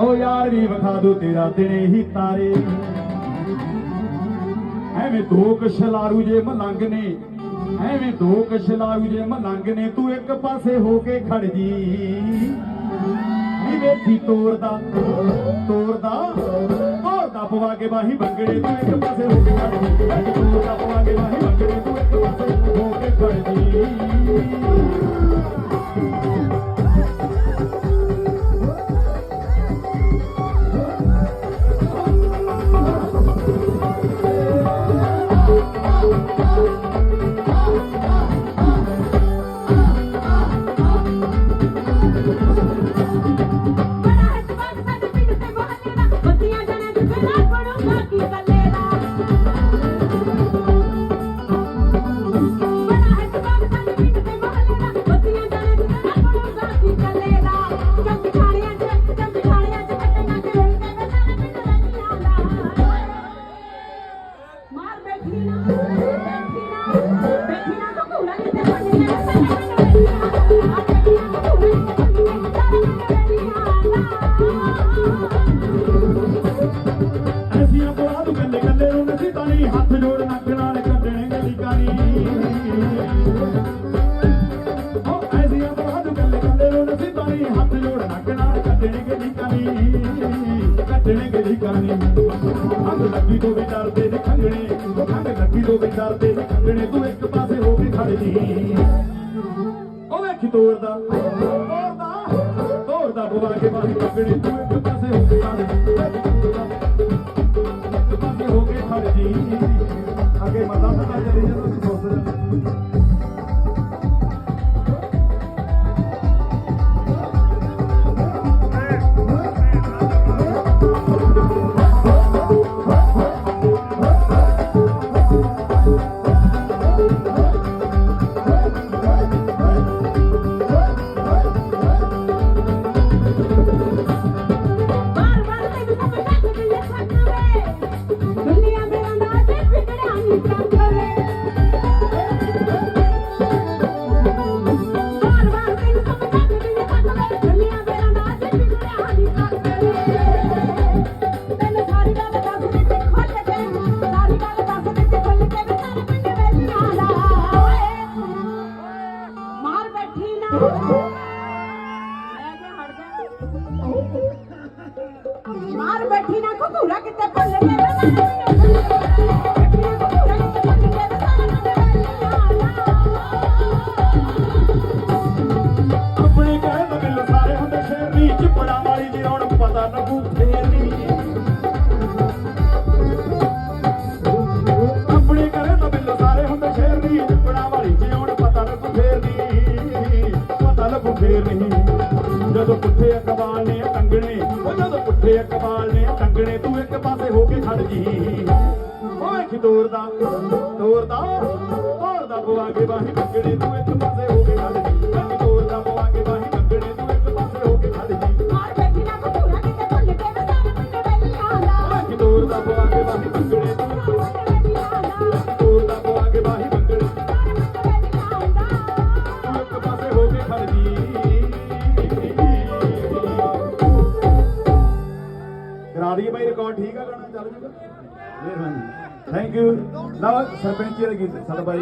ਓ ਯਾਰ ਵੀ ਵਿਖਾ ਦੂ ਤੇਰਾ ਦਿਨੇ ਹੀ ਤਾਰੇ। ਐਵੇਂ ਦੋ ਕਸ਼ਲਾਰੂ ਜੇ ਮਲੰਗ ਨੇ, ਐਵੇਂ ਦੋ ਕਸ਼ਲਾਰੂ ਜੇ ਮਲੰਗ ਨੇ, ਤੂੰ ਇੱਕ ਪਾਸੇ ਹੋ ਕੇ ਖੜ ਜੀ। ਨੀ ਵੇਖੀ ਤੋਰਦਾ ਤੋਰਦਾ ਤੋਰਦਾ ਪਵਾ ਕੇ ਬਾਹੀ ਬੰਗੜੇ, ਤੂੰ ਇੱਕ ਪਾਸੇ ਹੋ ਕੇ ਖੜ ਜੀ। ਤੋਰਦਾ ਪਵਾ ਕੇ ਕੱਢਣੇ ਗਲੀ ਕਾਨੀ ਓ ਐਸੀਆਂ ਬੁਲਾ ਤੂੰ ਕੱਲੇ ਕੱਲੇ ਨੂੰ ਨਸੀ ਤਾਣੀ ਹੱਥ ਜੋੜ ਨੱਕ ਨਾਲ ਕੱਢਣੇ ਗਲੀ ਕਾਨੀ ਕੱਢਣੇ ਗਲੀ ਕਾਨੀ ਅੰਗ ਲੱਗੀ ਤੋਂ ਵੀ ਡਰਦੇ ਨੇ ਖੰਗਣੇ ਅੰਗ ਲੱਗੀ ਤੋਂ ਵੀ ਤੂੰ ਇੱਕ ਪਾਸੇ ਹੋ ਕੇ ਖੜ ਉਹ ਵੇਖੀ ਤੋਰਦਾ ਤੋਰਦਾ ਤੋਰਦਾ ਬੁਲਾ ਕੇ ਬਾਹਰ ਕੱਢਣੇ ਤੂੰ ਇੱਕ ਪਾਸੇ ਹੋ ਕੇ ਖੜ ਅੱਗੇ ਮਰਦਾ ਪਤਾ ਚੱਲੇ ਜਦੋਂ ਤੁਸੀਂ ਸੋਚਦੇ ਲੱਗੂ ਫੇਰਨੀ ਜਦੋਂ ਪੁੱਠੇ ਅਕਬਾਲ ਨੇ ਟੰਗਣੇ ਉਹ ਜਦੋਂ ਪੁੱਠੇ ਅਕਬਾਲ ਨੇ ਟੰਗਣੇ ਤੂੰ ਇੱਕ ਪਾਸੇ ਹੋ ਕੇ ਖੜ ਜੀ। ਓਏ ਕਿ ਤੋਰਦਾ ਤੋਰਦਾ ਤੋਰਦਾ ਬੁਆ ਕੇ ਬਾਹੀ ਟੰਗਣੇ ਤੂੰ ਇੱਕ ਪਾਸੇ ਹੋ ਕੇ ਖੜ ਜੀ। ਕੰਨ ਤੋਰਦਾ ਬੁਆ ਕੇ ਬਾਹੀ ਟੰਗਣੇ ਤੂੰ ਇੱਕ ਪਾਸੇ ਹੋ ਕੇ ਖੜ ਜੀ। ਮਾਰ ਬੈਠੀ ਨਾ ਘੂਰਾ ਕਿਤੇ ਭੁੱਲ ਕੇ ਵੇ ਸਾਰੇ ਪਿੰਡ ਵੇਲੀਆਂ ਦਾ ਓਏ ਕਿ ਤੋਰਦਾ ਬੁਆ ਕੇ ਬਾਹੀ ਟੰਗਣੇ ਤੂੰ ਤੋਰਦਾ ਬੁਆ ਕੇ ਬਾਹੀ ਟੰਗਣੇ ਇੱਕ ਪਾਸੇ ਹੋ ਕੇ ਖੜ ਜੀ। ਦਈਏ ਬਾਈ ਰਿਕਾਰਡ ਠੀਕ ਆ ਗਾਣਾ ਚੱਲ ਜੂਗਾ ਮਿਹਰਬਾਨੀ ਥੈਂਕ ਯੂ ਲਓ ਸਰਪੰਚੀ ਦਾ ਗੀਤ ਸਾਡਾ ਬਾਈ